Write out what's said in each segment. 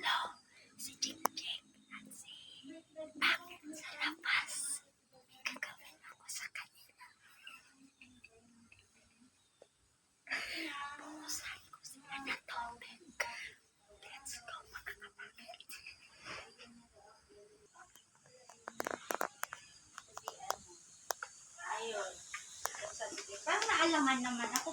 Hello, si Jingjing at si Bakit sa labas. May gagawin ako sa kanila. Puusan ko sila na topic. Let's go mga kapatid. Ayun. Para naalaman naman ako.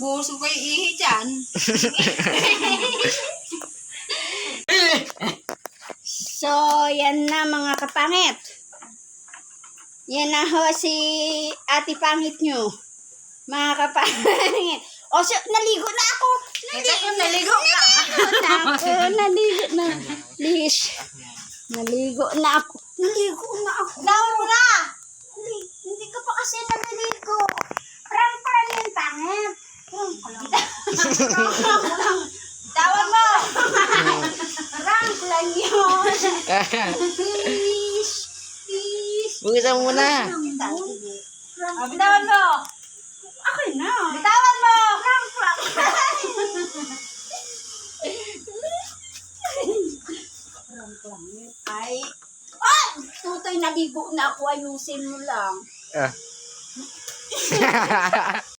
Buso ko yung ihi dyan. So, yan na mga kapangit. Yan na ho si ate pangit nyo. Mga kapangit. O, so, naligo na ako. Naligo, naligo na. na ako. Naligo na. Lish. Naligo na ako. Naligo na ako. Laura! Hindi, hindi ka pa kasi naliligo. Prank prank yung pangit. Prank ko lang. Prank ko lang. Tawag mo! Prank lang Please. Bukisan mo muna. Ah, Bitawan mo. Akin na. Bitawan mo. Lang yun. Ay. Ah! Tutay, naligo na ako. Ayusin mo lang. Ah.